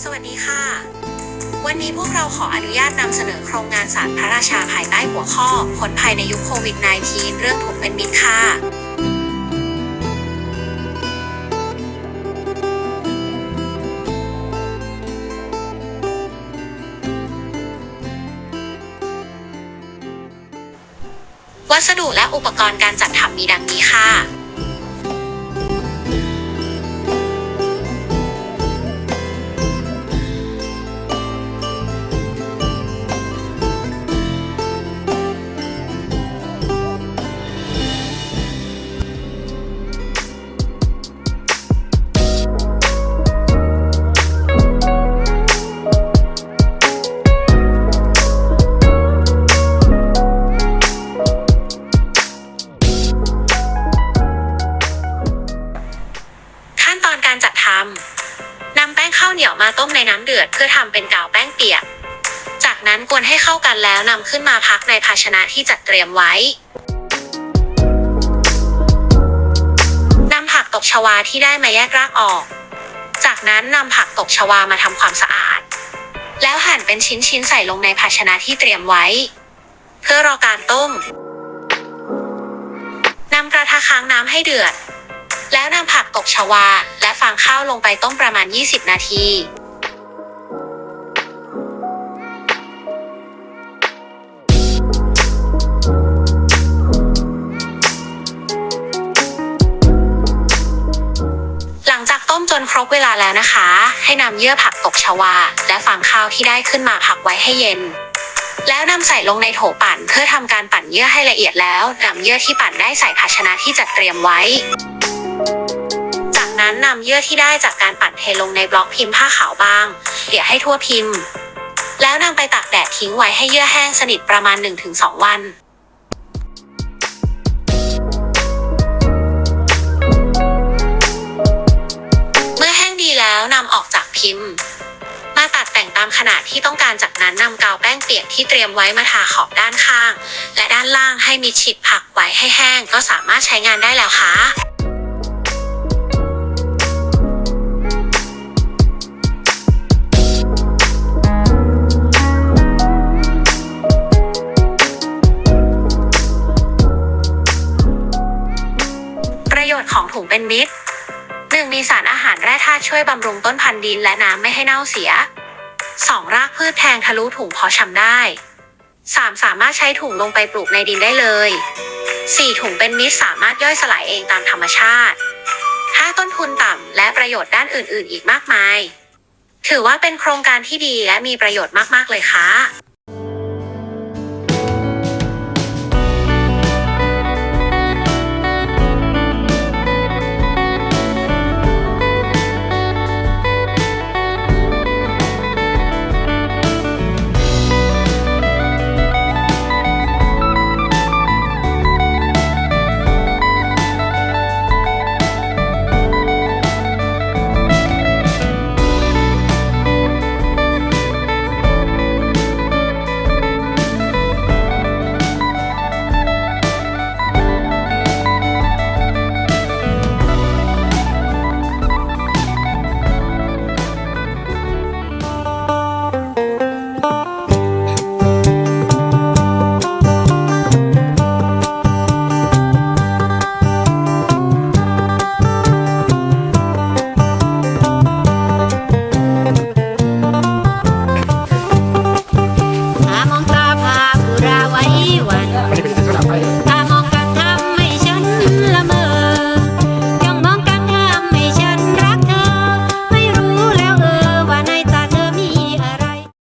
สวัสดีค่ะ วันนี้พวกเราขออนุญาตนำเสนอโครงงานสารพระราชาภายใต้หัวข้อ ผลภัยในยุคโควิด -19 เรื่องถุงเป็นมิตรค่ะวัสดุและอุปกรณ์การจัดทำมีดังนี้ค่ะ นำแป้งข้าวเหนียวมาต้มในน้ำเดือด เพื่อทำเป็นกาวแป้งเปียก จากนั้นกวนให้เข้ากันแล้วนำขึ้นมาพักในภาชนะที่จัดเตรียมไว้นำผักตบชวาที่ได้มาแยกรากออก จากนั้นนำผักตบชวามาทำความสะอาด แล้วหั่นเป็นชิ้นๆใส่ลงในภาชนะที่เตรียมไว้ เพื่อรอการต้มนำกระทะค้างน้ำให้เดือด แล้วนำผักตบชวาและ ฟางข้าวลงไปต้มประมาณ 20 นาที หลังจากต้มจนครบเวลาแล้วนะคะ ให้นำเยื่อผักตบชวา และฟางข้าวที่ได้ขึ้นมาพักไว้ให้เย็นแล้วนำใส่ลงในโถปั่นเพื่อทำการปั่นเยื่อให้ละเอียดแล้วนำเยื่อที่ปั่นได้ใส่ภาชนะที่จัดเตรียมไว้ นั้นนำเยื่อที่ได้จากการปั่นเทลงในบล็อกพิมพ์ผ้าขาวบาง เกลี่ยให้ทั่วพิมพ์ แล้วนำไปตากแดดทิ้งไว้ให้เยื่อแห้งสนิทประมาณ 1-2 วันเมื่อแห้งดีแล้วนำออกจากพิมพ์ มาตัดแต่งตามขนาดที่ต้องการจากนั้นนำกาวแป้งเปียกที่เตรียมไว้มาทาขอบด้านข้าง และด้านล่างให้มิดชิดผักไว้ให้แห้งก็สามารถใช้งานได้แล้วค่ะ ถุงเป็นมิตรหนึ่งมีสารอาหารแร่ธาตุช่วยบำรุงต้นพันธุ์ดินและน้ำไม่ให้เน่าเสีย 2. รากพืชแทงทะลุถุงพอชำได้ 3. สามารถใช้ถุงลงไปปลูกในดินได้เลย 4. ถุงเป็นมิตรสามารถย่อยสลายเองตามธรรมชาติ 5. ต้นทุนต่ำและประโยชน์ด้านอื่น ๆ อีกมากมาย ถือว่าเป็นโครงการที่ดีและมีประโยชน์มาก ๆ เลยค่ะ